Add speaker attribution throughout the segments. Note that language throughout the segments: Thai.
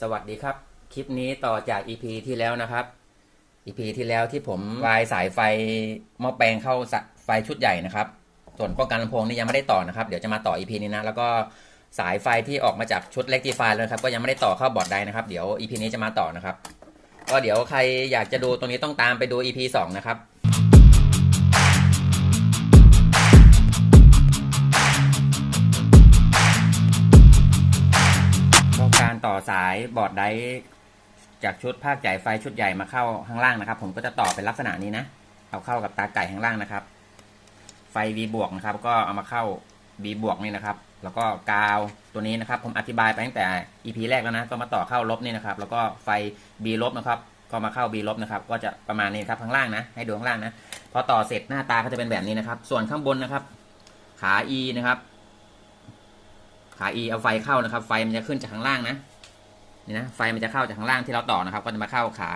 Speaker 1: สวัสดีครับ คลิปนี้ต่อจาก EP ที่แล้วนะครับ EP ที่แล้วที่ผมวายสายไฟหม้อแปลงเข้าไฟชุดใหญ่นะครับ ส่วนป้องกันลำโพงนี่ยังไม่ได้ต่อนะครับ เดี๋ยวจะมาต่อ EP นี้นะ แล้วก็สายไฟที่ออกมาจากชุดเล็กทีไฟแล้วครับ ก็ยังไม่ได้ต่อเข้าบอร์ดใดนะครับ เดี๋ยว EP นี้จะมาต่อนะครับ ก็เดี๋ยวใครอยากจะดูตรงนี้ต้องตามไปดู EP 2 นะครับายบอร์ดไดร์จากชุดภาคใหญ่ไฟชุดใหญ่มาเข้าข้างล่างนะครับ ผมก็จะต่อเป็นลักษณะนี้นะเอาเข้ากับตาไก่ข้างล่างนะครับ ไฟ V บวกนะครับ ก็เอามาเข้า B บวกนี่นะครับ แล้วก็กาวตัวนี้นะครับ ผมอธิบายไปตั้งแต่ EP แรกแล้วนะก็มาต่อเข้าลบนี่นะครับ แล้วก็ไฟ B ลบนะครับ ก็มาเข้า B ลบนะครับ ก็จะประมาณนี้ครับข้างล่างนะ ให้ดูข้างล่างนะพอต่อเสร็จหน้าตาก็จะเป็นแบบนี้นะครับ ส่วนข้างบนนะครับ ขา E นะครับ ขา E เอาไฟเข้านะครับ ไฟมันจะขึ้นจากข้างล่างนะ นี่นะไฟมันจะเข้าจากข้างล่างที่เราต่อนะครับ ก็จะมาเข้าขา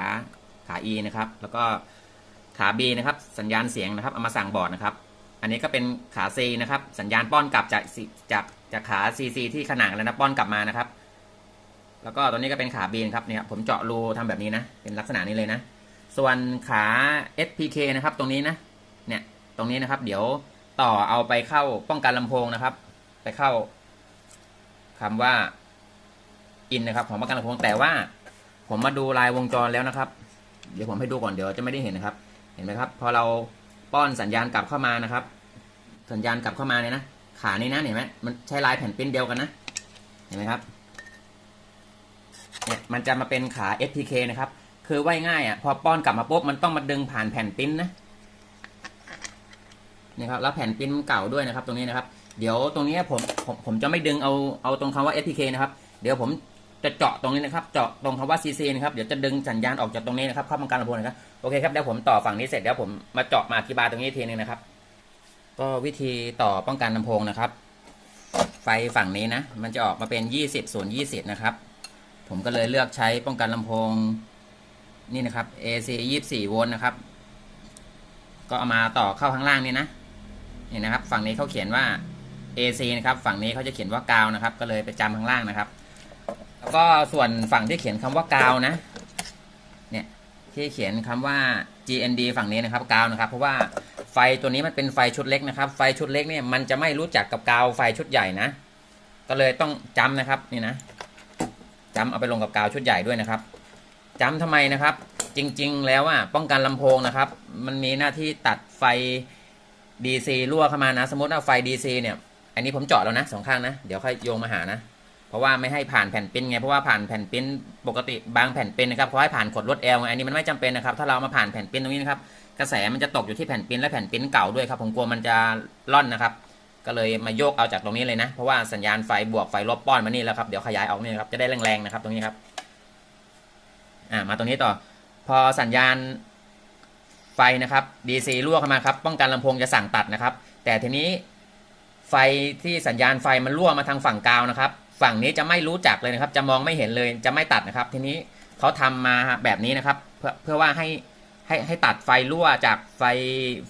Speaker 1: ขา E นะครับ แล้วก็ขา B นะครับ สัญญาณเสียงนะครับเอามาสั่งบอร์ดนะครับ อันนี้ก็เป็นขา C นะครับ สัญญาณป้อนกลับจากจากจากขา CC ที่ขนานแล้วนะป้อนกลับมานะครับ แล้วก็ตัวนี้ก็เป็นขา B นะครับเนี่ยผมเจาะรูทำแบบนี้นะ เป็นลักษณะนี้เลยนะ ส่วนขา SPK นะครับ ตรงนี้นะ เนี่ยตรงนี้นะครับ เดี๋ยวต่อเอาไปเข้าป้องกันลำโพงนะครับ ไปเข้าคำว่า อินนะครับของประกันลำโพงแต่ว่า ผมมาดูลายวงจรแล้วนะครับ เดี๋ยวผมให้ดูก่อนเดี๋ยวจะไม่ได้เห็นนะครับ เห็นไหมครับ พอเราป้อนสัญญาณกลับเข้ามานะครับ สัญญาณกลับเข้ามาเนี่ยนะขานี้นะเห็นไหมมันใช้ลายแผ่นปิ้นเดียวกันนะ เห็นไหมครับเนี่ยมันจะมาเป็นขา SPK นะครับคือว่ายง่ายอะพอป้อนกลับมาปุ๊บมันต้องมาดึงผ่านแผ่นปิ้นนะนี่ครับแล้วแผ่นปิ้นเก่าด้วยนะครับ ตรงนี้นะครับ เดี๋ยวตรงนี้ผมผมผมจะไม่ดึงเอาเอาตรงคำว่า SPK นะครับ เดี๋ยวผม จะเจาะตรงนี้นะครับ เจาะตรงคำว่า CC นะครับ เดี๋ยวจะดึงสัญญาณออกจากตรงนี้นะครับ เข้ามังการลำโพงนะครับ โอเคครับ เดี๋ยวผมต่อฝั่งนี้เสร็จเดี๋ยวผมมาเจาะมาอธิบายตรงนี้ทีนึงนะครับ ก็วิธีต่อป้องกันลำโพงนะครับ ไฟฝั่งนี้นะ มันจะออกมาเป็น 20ส่วน20 นะครับ ผมก็เลยเลือกใช้ป้องกันลำโพงนี่นะครับ AC 24โวลต์นะครับ ก็เอามาต่อเข้าข้างล่างนี่นะ นี่นะครับ ฝั่งนี้เขาเขียนว่า AC นะครับ ฝั่งนี้เขาจะเขียนว่ากาวนะครับ ก็เลยไปจำข้างล่างนะครับ แล้วก็ส่วนฝั่งที่เขียนคำว่ากาวนะ เนี่ยที่เขียนคำว่า GND ฝั่งนี้นะครับกาวนะครับเพราะว่าไฟตัวนี้มันเป็นไฟชุดเล็กนะครับ ไฟชุดเล็กเนี่ยมันจะไม่รู้จักกับกาวไฟชุดใหญ่นะ ก็เลยต้องจำนะครับนี่นะจำเอาไปลงกับกาวชุดใหญ่ด้วยนะครับจำทำไมนะครับ จริง ๆ แล้วอะป้องกันลำโพงนะครับ มันมีหน้าที่ตัดไฟ DC รั่วเข้ามานะ สมมติว่าไฟ DC เนี่ย อันนี้ผมเจาะแล้วนะสองข้างนะ เดี๋ยวค่อยโยงมาหานะ เพราะว่าไม่ให้ผ่านแผ่นปิ้นไงเพราะว่าผ่านแผ่นปิ้นปกติบางแผ่นปิ้นนะครับเขาให้ผ่านขดลวดแอลไงอันนี้มันไม่จำเป็นนะครับถ้าเรามาผ่านแผ่นปิ้นตรงนี้นะครับกระแสมันจะตกอยู่ที่แผ่นปิ้นและแผ่นปิ้นเก่าด้วยครับผมกลัวมันจะล่อนนะครับ ก็เลยมาโยกเอาจากตรงนี้เลยนะ เพราะว่าสัญญาณไฟบวกไฟลบป้อนมานี่แล้วครับเดี๋ยวขยายออกนี่ครับจะได้แรงๆนะครับตรงนี้ครับอ่ามาตรงนี้ต่อ พอสัญญาณไฟนะครับ DC รั่วเข้ามาครับป้องกันลำโพงจะสั่งตัดนะครับ แต่ทีนี้ไฟที่สัญญาณไฟมันรั่วมาทางฝั่งกาวนะครับ ฝั่งนี้จะไม่รู้จักเลยนะครับ จะมองไม่เห็นเลยจะไม่ตัดนะครับ ทีนี้เขาทำมาแบบนี้นะครับ เพื่อเพื่อว่าให้ให้ให้ตัดไฟรั่วจากไฟ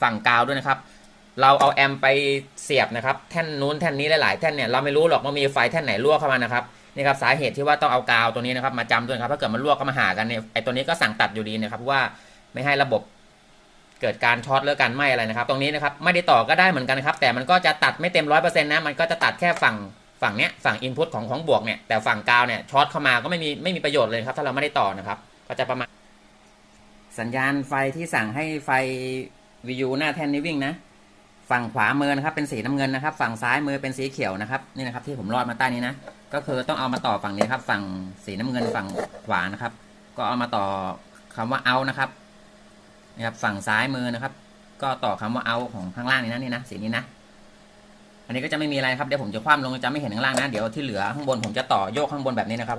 Speaker 1: ฝั่งกาวด้วยนะครับ เราเอาแอมป์ไปเสียบนะครับ แท่นนู้นแท่นนี้หลายๆแท่นเนี่ยเราไม่รู้หรอกว่ามีไฟแท่นไหนรั่วเข้ามานะครับนี่ครับสาเหตุที่ว่าต้องเอากาวตัวนี้นะครับมาจำด้วยครับถ้าเกิดมันรั่วเข้ามาหากันเนี่ยไอตัวนี้ก็สั่งตัดอยู่ดีนะครับว่าไม่ให้ระบบเกิดการช็อตหรือการไหม้อะไรนะครับ ตรงนี้นะครับไม่ได้ต่อก็ได้เหมือนกันนะครับ แต่มันก็จะตัดไม่เต็มร้อยเปอร์เซ็นต์นะมันก็จะตัดแค่ฝั่ง ฝั่งเนี้ยฝั่งอินพุตของของบวกเนี่ยแต่ฝั่งกาวเนี่ยช็อตเข้ามาก็ไม่มีไม่มีประโยชน์เลยครับ ถ้าเราไม่ได้ต่อนะครับ ก็จะประมาณ สัญญาณไฟที่สั่งให้ไฟวิวหน้าแท่นนี้วิ่งนะ ฝั่งขวามือนะครับเป็นสีน้ำเงินนะครับ ฝั่งซ้ายมือเป็นสีเขียวนะครับนี่นะครับที่ผมรอดมาใต้นี้นะก็คือต้องเอามาต่อฝั่งนี้ครับ ฝั่งสีน้ำเงินฝั่งขวานะครับ ก็เอามาต่อคำว่าเอานะครับนะครับ ฝั่งซ้ายมือนะครับ ก็ต่อคำว่าเอาของข้างล่างนี้นะนี่นะสีนี้นะ อันนี้ก็จะไม่มีอะไรครับเดี๋ยวผมจะคว่ำลงจะไม่เห็นข้างล่างนะ เดี๋ยวที่เหลือข้างบนผมจะต่อโยกข้างบนแบบนี้นะครับ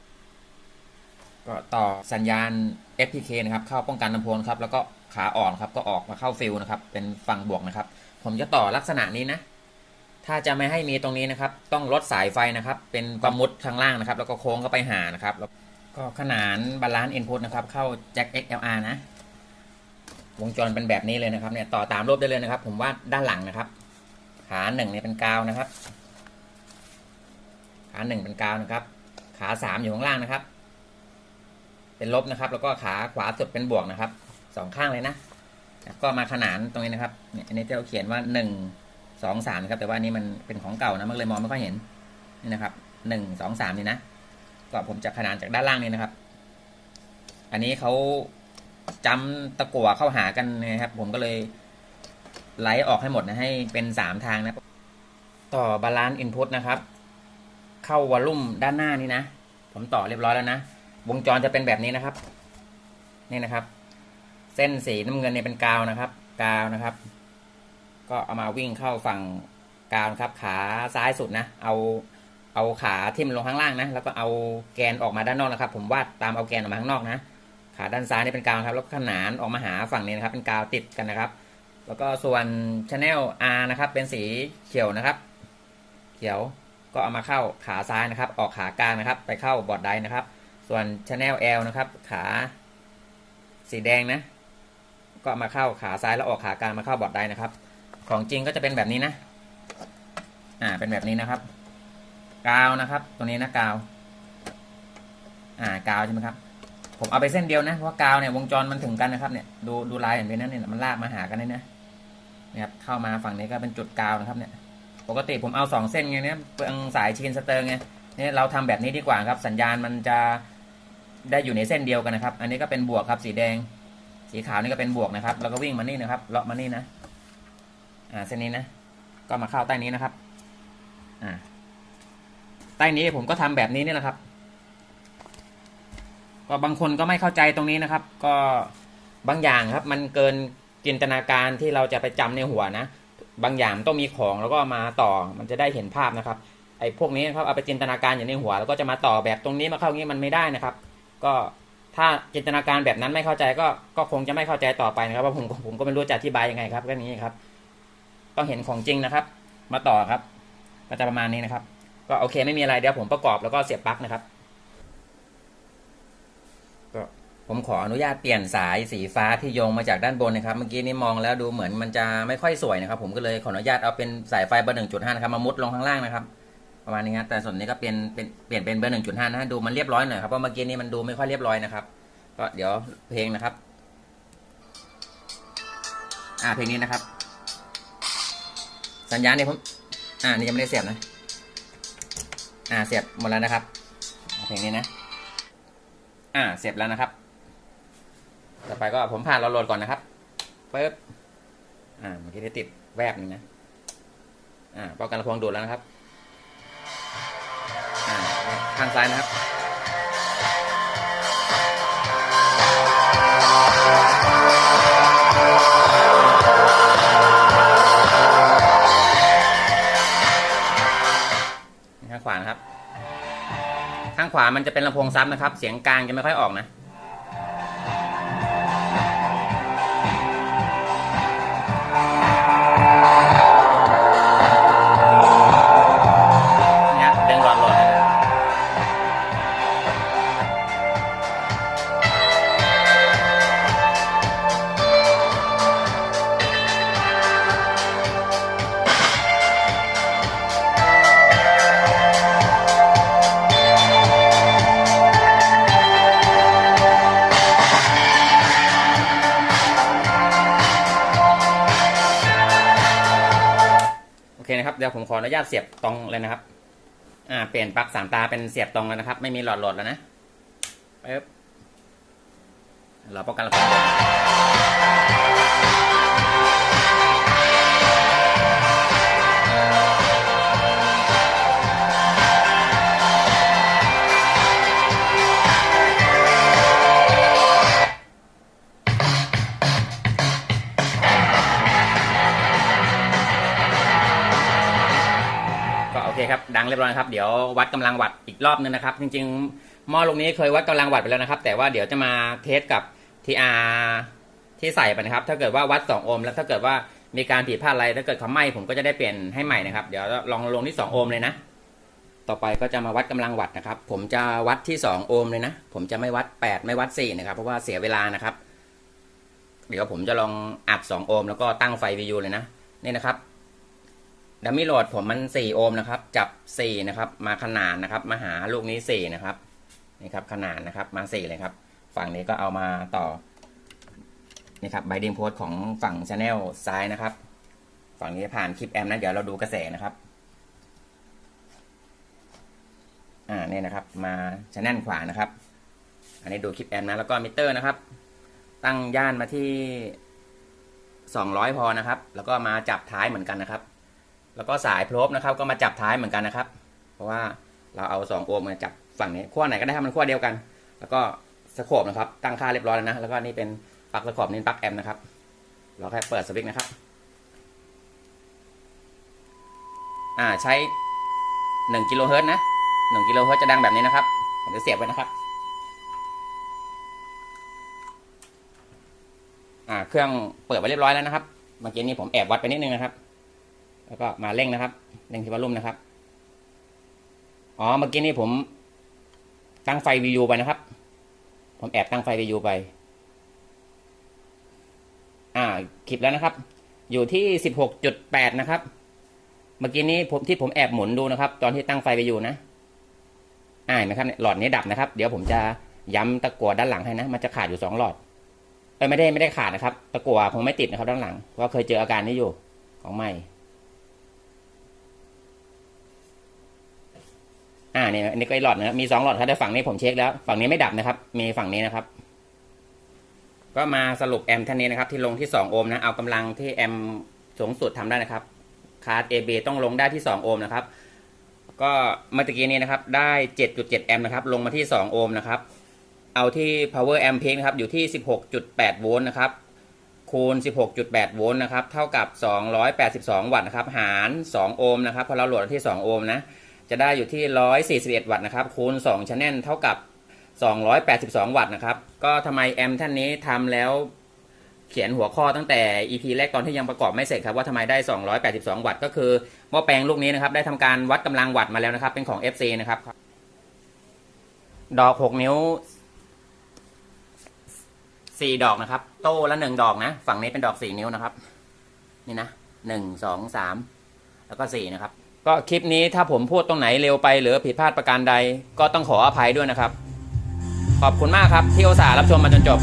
Speaker 1: ก็ต่อสัญญาณ FPK นะครับเข้าป้องกันลำโพงครับแล้วก็ขาอ่อนครับก็ออกมาเข้าฟิลนะครับเป็นฝั่งบวกนะครับ ผมจะต่อลักษณะนี้นะ ถ้าจะไม่ให้มีตรงนี้นะครับ ต้องลดสายไฟนะครับ เป็นประมุดข้างล่างนะครับ แล้วก็โค้งเข้าไปหานะครับ แล้วก็ขนานบาลานซ์อินพุตนะครับเข้าแจ็ค XLR นะ วงจรเป็นแบบนี้เลยนะครับเนี่ยต่อตามรูปได้เลยนะครับ ผมว่าด้านหลังนะครับ ขาหนึ่งเนี่ยเป็นกาวนะครับ ขาหนึ่งเป็นกาวนะครับ ขาสามอยู่ข้างล่างนะครับ เป็นลบนะครับ แล้วก็ขาขวาสุดเป็นบวกนะครับสองข้างเลยนะก็มาขนานตรงนี้นะครับเนี่ยอันนี้เราเขียนว่าหนึ่งสองสามครับ แต่ว่านี้มันเป็นของเก่านะมันเลยมองไม่ค่อยเห็นนี่นะครับหนึ่งสองสามนี่นะก็ผมจะขนานจากด้านล่างนี่นะครับ อันนี้เขาจำตะกั่วเข้าหากันนะครับ ผมก็เลย ไล่ออกให้หมดนะให้เป็นสามทางนะ ต่อบาลานซ์อินพุตนะครับ เข้าวอลลุ่มด้านหน้านี่นะ ผมต่อเรียบร้อยแล้วนะ วงจรจะเป็นแบบนี้นะครับ นี่นะครับ เส้นสีน้ำเงินเนี่ยเป็นกาวนะครับ กาวนะครับ ก็เอามาวิ่งเข้าฝั่งกาวครับ ขาซ้ายสุดนะ เอาเอาขาทิ่มลงข้างล่างนะ แล้วก็เอาแกนออกมาด้านนอกนะครับ ผมวาดตามเอาแกนออกมาข้างนอกนะ ขาด้านซ้ายนี่เป็นกาวครับ แล้วขนานออกมาหาฝั่งนี้นะครับ เป็นกาวติดกันนะครับ แล้วก็ส่วน channel R นะครับ เป็นสีเขียวนะครับ เขียวก็เอามาเข้าขาซ้ายนะครับ ออกขากลางนะครับ ไปเข้าบอร์ดไดนะครับ ส่วน channel L นะครับ ขาสีแดงนะ ก็มาเข้าขาซ้ายแล้วออกขากลางมาเข้าบอร์ดไดนะครับ ของจริงก็จะเป็นแบบนี้นะ อ่า เป็นแบบนี้นะครับ กาวนะครับ ตัวนี้นะกาว อ่ากาวใช่ไหมครับผมเอาไปเส้นเดียวนะเพราะกาวเนี่ยวงจรมันถึงกันนะครับเนี่ยดูดูลายเห็นไหมนะเนี่ยมันลากมาหากันเลยนะ นะครับเข้ามาฝั่งนี้ก็เป็นจุดกาวนะครับเนี่ยปกติผมเอาสองเส้นไงเนี่ยเปลืองสายชีนสเตอร์ไงเนี่ยเราทำแบบนี้ดีกว่าครับ สัญญาณมันจะได้อยู่ในเส้นเดียวกันนะครับ อันนี้ก็เป็นบวกครับสีแดง สีขาวนี่ก็เป็นบวกนะครับ แล้วก็วิ่งมานี่นะครับเลาะมานี่นะอ่าเส้นนี้นะ ก็มาเข้าใต้นี้นะครับอ่าใต้นี้ผมก็ทำแบบนี้นี่แหละครับ ก็บางคนก็ไม่เข้าใจตรงนี้นะครับ ก็บางอย่างครับ มันเกิน จินตนาการที่เราจะไปจำในหัวนะ บางอย่างต้องมีของแล้วก็มาต่อมันจะได้เห็นภาพนะครับไอ้พวกนี้นะครับเอาไปจินตนาการอยู่ในหัว แล้วก็จะมาต่อแบบตรงนี้มาเข้างนี้มันไม่ได้นะครับ ก็ถ้าจินตนาการแบบนั้นไม่เข้าใจก็ก็คงจะไม่เข้าใจต่อไปนะครับว่าผมผมก็ไม่รู้จะอธิบายยังไงครับก็นี้ครับ ต้องเห็นของจริงนะครับ มาต่อครับก็จะประมาณนี้นะครับ ก็โอเคไม่มีอะไรเดี๋ยวผมประกอบแล้วก็เสียบปลั๊กนะครับ ก็ ผมขออนุญาตเปลี่ยนสายสีฟ้าที่โยงมาจากด้านบนนะครับ เมื่อกี้นี้มองแล้วดูเหมือนมันจะไม่ค่อยสวยนะครับ ผมก็เลยขออนุญาตเอาเป็นสายไฟเบอร์หนึ่งจุดห้านะครับมามุดลงข้างล่างนะครับประมาณนี้ครับแต่ส่วนนี้ก็เปลี่ยนเป็นเปลี่ยนเป็นเบอร์หนึ่งจุดห้านะดูมันเรียบร้อยหน่อยครับเพราะเมื่อกี้นี้มันดูไม่ค่อยเรียบร้อยนะครับ ก็เดี๋ยวเพลงนะครับ อ่าเพลงนี้นะครับ สัญญาณเนี่ยผมอ่านี่ยังไม่ได้เสียบนะ อ่าเสียบหมดแล้วนะครับเอาเพลงนี้นะ อ่าเสียบแล้วนะครับ ต่อไปก็ผมผ่านเราโหลดก่อนนะครับปึ๊บอ่าเมื่อกี้ได้ติดแวบนึงนะ อ่าป้องกันลำโพงดูดแล้วนะครับ อ่าข้างซ้ายนะครับข้างขวานะครับ ข้างขวามันจะเป็นลำโพงซับนะครับ เสียงกลางจะไม่ค่อยออกนะ ยวผมขออนุญาตเสียบตรงเลยนะครับ อ่า เปลี่ยนปลั๊กสามตาเป็นเสียบตรงแล้วนะครับ ไม่มีหลอดหลอดแล้วนะปึ๊บเราป้องกันระบบ เคครับดังเรียบร้อยครับเดี๋ยววัดกำลังวัดอีกรอบนึงนะครับ จริงๆหม้อลูกนี้เคยวัดกำลังวัดไปแล้วนะครับ แต่ว่าเดี๋ยวจะมาเทสกับ TR ที่ใส่ไปนะครับ ถ้าเกิดว่าวัด 2 โอห์มแล้วถ้าเกิดว่ามีการผิดพลาดอะไรถ้าเกิดเขาไหม้ผมก็จะได้เปลี่ยนให้ใหม่นะครับ เดี๋ยวลองลงที่ 2 โอห์มเลยนะ ต่อไปก็จะมาวัดกำลังวัดนะครับ ผมจะวัดที่ 2 โอห์มเลยนะ ผมจะไม่วัด 8 ไม่วัด 4 นะครับ เพราะว่าเสียเวลานะครับ เดี๋ยวผมจะลองอัด 2 โอห์มแล้วก็ตั้งไฟ VU เลยนะนี่นะครับ ดัมมี่โหลดผมมัน4โอห์มนะครับ จับ4นะครับมาขนานนะครับ มาหาลูกนี้4นะครับนี่ครับขนานนะครับมา4เลยครับ ฝั่งนี้ก็เอามาต่อนี่ครับไบดิงโพสของฝั่งช anel ซ้ายนะครับ ฝั่งนี้ผ่านคลิปแอมนะเดี๋ยวเราดูกระแสนะครับ อ่าเนี่ยนะครับ มาช anel ขวานะครับ อันนี้ดูคลิปแอมนะแล้วก็มิเตอร์นะครับ ตั้งย่านมาที่200พอนะครับ แล้วก็มาจับท้ายเหมือนกันนะครับ แล้วก็สายโพลบนะครับ ก็มาจับท้ายเหมือนกันนะครับ เพราะว่าเราเอา2โอห์มมาจับฝั่งนี้ขั้วไหนก็ได้ให้มันขั้วเดียวกัน แล้วก็สโคปนะครับ ตั้งค่าเรียบร้อยแล้วนะ แล้วก็นี่เป็นปลั๊กสโคปนี่ปลั๊กแอมนะครับ เราแค่เปิดสวิตช์นะครับ อ่าใช้1กิโลเฮิรตนะ1กิโลเฮิรตจะดังแบบนี้นะครับ ผมจะเสียบไว้นะครับ อ่าเครื่องเปิดไว้เรียบร้อยแล้วนะครับ เมื่อกี้นี้ผมแอบวัดไปนิดนึงนะครับ แล้วก็มาเร่งนะครับเร่งที่วอลลุ่มนะครับ อ๋อเมื่อกี้นี้ผมตั้งไฟ VU ไปนะครับ ผมแอบตั้งไฟ VU ไป อ่าคลิปแล้วนะครับ อยู่ที่16.8นะครับ เมื่อกี้นี้ผมที่ผมแอบหมุนดูนะครับ ตอนที่ตั้งไฟ VU นะอ่าเห็นไหมครับหลอดนี้ดับนะครับ เดี๋ยวผมจะย้ำตะกั่วด้านหลังให้นะ มันจะขาดอยู่สองหลอดเอ้ยไม่ได้ไม่ได้ขาดนะครับ ตะกั่วคงไม่ติดนะครับด้านหลังเพราะเคยเจออาการนี้อยู่ของใหม่ อ่าเนี่อันนี้ก็ไอหลอดนะครับมีสองหลอดครับแต่ฝั่งนี้ผมเช็คแล้ว ฝั่งนี้ไม่ดับนะครับ มีฝั่งนี้นะครับ ก็มาสรุปแอมท่านนี้นะครับ ที่ลงที่2โอห์มนะ เอากำลังที่แอมสูงสุดทำได้นะครับ คาร์ด AB ต้องลงได้ที่2โอห์มนะครับ ก็เมื่อตะกี้นี้นะครับ ได้7.7แอมนะครับ ลงมาที่2โอห์มนะครับ เอาที่ power amp peak นะครับ อยู่ที่16.8โวลต์นะครับคูณ 16.8 โวลต์นะครับ เท่ากับ 282 วัตต์นะครับ หาร 2 โอห์มนะครับ พอเราโหลดที่ 2 โอห์มนะ จะได้อยู่ที่ 141 วัตต์นะครับ คูณ2 channel เท่ากับ 282 วัตต์นะครับ ก็ทำไมแอมท่านนี้ทำแล้วเขียนหัวข้อตั้งแต่ EP แรกตอนที่ยังประกอบไม่เสร็จครับว่าทำไมได้ 282 วัตต์ก็คือหม้อแปลงลูกนี้นะครับ ได้ทำการวัดกำลังวัตต์มาแล้วนะครับ เป็นของ FC นะครับ ดอก 6 นิ้ว 4 ดอกนะครับ โต้ละ 1 ดอกนะ ฝั่งนี้เป็นดอก 4 นิ้วนะครับ นี่นะ 1 2 3 แล้วก็ 4 นะครับ ก็คลิปนี้ถ้าผมพูดตรงไหนเร็วไปหรือผิดพลาดประการใด ก็ต้องขออภัยด้วยนะครับ ขอบคุณมากครับที่อุตส่าห์รับชมมาจนจบ